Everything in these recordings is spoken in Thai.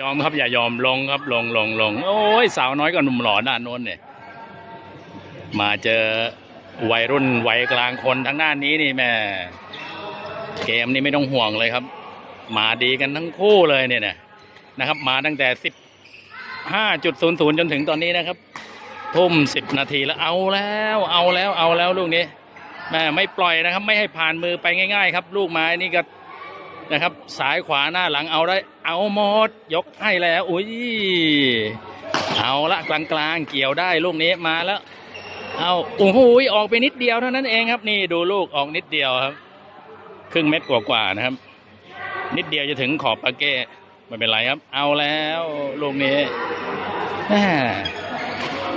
ยอมครับอย่ายอมลงครับลงลงลงโอ้ยสาวน้อยกับหนุ่มหล่อด้านโน้นเนี่ย มาเจอวัยรุ่นวัยกลางคนทั้งด้านนี้นี่แม่เกมนี้ไม่ต้องห่วงเลยครับ มาดีกันทั้งคู่เลยเนี่ยนะนะครับ มาตั้งแต่สิบห้าจุดศูนย์ศูนย์จนถึงตอนนี้นะครับ ทุ่มสิบนาทีแล้วเอาแล้วเอาแล้วเอาแล้วลูกนี้แม่ไม่ปล่อยนะครับ ไม่ให้ผ่านมือไปง่าย ๆ ครับ ลูกไม้นี่ก็ นะครับสายขวาหน้าหลังเอาได้ เอาหมด ยกให้แล้ว อุ้ยเอาละกลางๆเกี่ยวได้ลูกนี้มาแล้ว เอาโอ้โหออกไปนิดเดียวเท่านั้นเองครับนี่ดูลูกออกนิดเดียวครับ ครึ่งเม็ดกว่าๆนะครับ นิดเดียวจะถึงขอบปาเก้ไม่เป็นไรครับ เอาแล้วลูกนี้แม่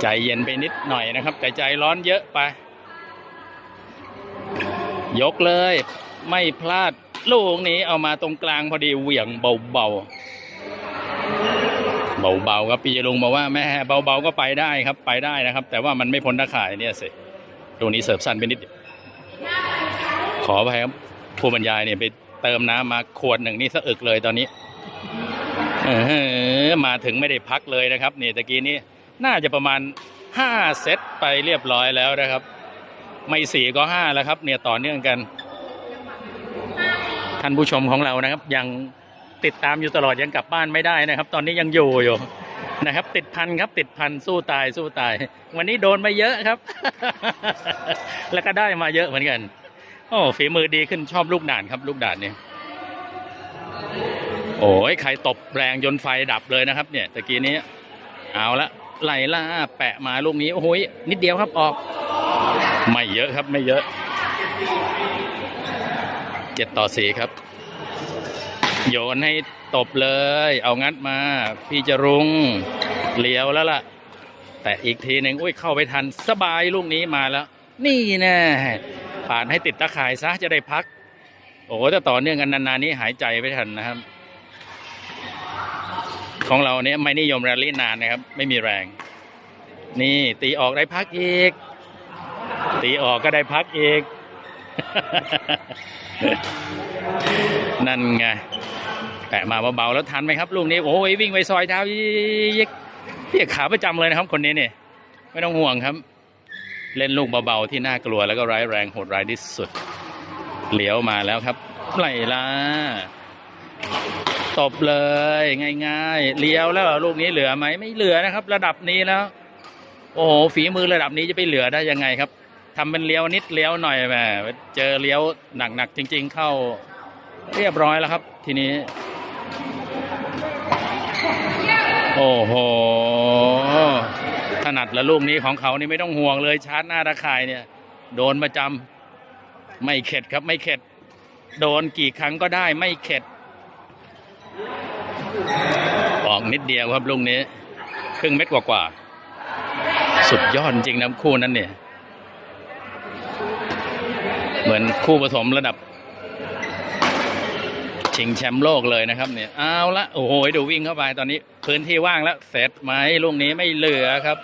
ใจเย็นไปนิดหน่อยนะครับ แต่ใจร้อนเยอะไป ยกเลย ไม่พลาด ลูกนี้เอามาตรงกลางพอดีเหวี่ยงเบาๆ เบาๆครับพี่จรุงบอกว่าแม่เบาๆก็ไปได้ครับไปได้นะครับ แต่ว่ามันไม่พ้นตะข่ายเนี่ยสิตรงนี้เสิร์ฟสั้นไปนิดขอไปครับผู้บรรยายเนี่ยไปเติมน้ำมาขวดหนึ่งนี่สะอึกเลยตอนนี้เออมาถึงไม่ได้พักเลยนะครับนี่ตะกี้นี้น่าจะประมาณห้าเซตไปเรียบร้อยแล้วนะครับ ไม่สี่ก็ห้าแล้วครับ เนี่ยต่อเนื่องกัน ท่านผู้ชมของเรานะครับ ยังติดตามอยู่ตลอดยังกลับบ้านไม่ได้นะครับ ตอนนี้ยังอยู่อยู่นะครับ ติดพันครับติดพันสู้ตายสู้ตาย วันนี้โดนมาเยอะครับ แล้วก็ได้มาเยอะเหมือนกัน โอ้ฝีมือดีขึ้นชอบลูกด่านครับ ลูกด่านเนี่ยโอ้ยใครตบแรงจนไฟดับเลยนะครับ เนี่ยตะกี้นี้ เอาละไล่ล่าแปะมาลูกนี้โอ้โหนิดเดียวครับออก ไม่เยอะครับไม่เยอะ เจ็ดต่อสี่ครับ โยนให้ตบเลย เอางัดมา พี่จะรุงเลี้ยวแล้วล่ะ แต่อีกทีหนึ่งอุ้ยเข้าไปทันสบายลูกนี้มาแล้ว นี่แน่ผ่านให้ติดตะข่ายซะจะได้พัก โอ้โหถ้าต่อเนื่องกันนานๆนี้หายใจไม่ทันนะครับ ของเราเนี่ยไม่นิยมแรลลี่นานนะครับ ไม่มีแรง นี่ตีออกได้พักอีก ตีออกก็ได้พักอีก นั่นไงแปะมาเบาๆแล้วทันไหมครับลูกนี้โอ้ยวิ่งไปซอยเท้ายิกพี่ขาประจำเลยนะครับ คนนี้เนี่ยไม่ต้องห่วงครับ เล่นลูกเบาๆที่น่ากลัวแล้วก็ร้ายแรงโหดร้ายที่สุด เหลียวมาแล้วครับไหลล่ะตบเลยง่ายๆเลี้ยวแล้วลูกนี้เหลือไหมไม่เหลือนะครับ ระดับนี้แล้ว โอ้โหฝีมือระดับนี้จะไปเหลือได้ยังไงครับ ทำเป็นเลี้ยวนิดเลี้ยวหน่อยแหมเจอเลี้ยวหนักๆจริง ๆ เข้าเรียบร้อยแล้วครับ ทีนี้ โอ้โหถนัดละลูกนี้ของเขานี่ไม่ต้องห่วงเลยชาร์จหน้าตะข่ายเนี่ย โดนประจำไม่เข็ดครับไม่เข็ด โดนกี่ครั้งก็ได้ไม่เข็ดออกนิดเดียวครับลูกนี้ ครึ่งเม็ดกว่าๆสุดยอดจริงนะคู่นั้นเนี่ย มือนคู่ผสมระดับ ชิงแชมป์โลกเลยนะครับ เนี่ยเอาละโอ้โหดูวิ่งเข้าไปตอนนี้ พื้นที่ว่างแล้วเสร็จไหมลูกนี้ไม่เหลือครับ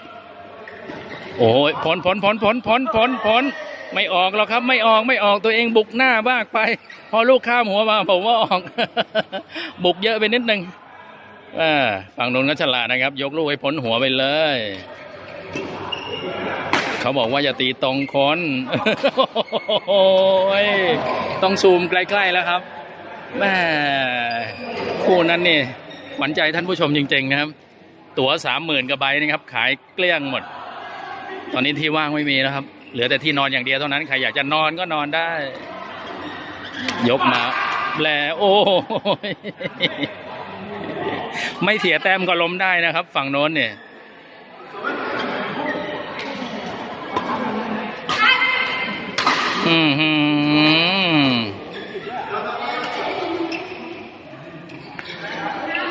โอ้ยผลผลผลผลผลผลผลไม่ออกหรอกครับ ไม่ออกไม่ออกตัวเองบุกหน้าบ้าไป พอลูกข้ามหัวมาผมว่าออก บุกเยอะไปนิดนึงอ่าฝั่งนู้นก็ฉลาดนะครับ ยกลูกให้พ้นหัวไปเลย เขาบอกว่าอย่าตีตรงคนโอ้ยต้องซูมใกล้ๆแล้วครับแม่คู่นั้นนี่ขวัญใจท่านผู้ชมจริง ๆ นะครับ ตั๋วสามหมื่นกว่าใบนะครับ ขายเกลี้ยงหมด ตอนนี้ที่ว่างไม่มีแล้วครับ เหลือแต่ที่นอนอย่างเดียวเท่านั้นใครอยากจะนอนก็นอนได้ ยกมาแลโอ้ยไม่เสียแต้มก็ล้มได้นะครับ ฝั่งโน้นเนี่ย อืมฮึ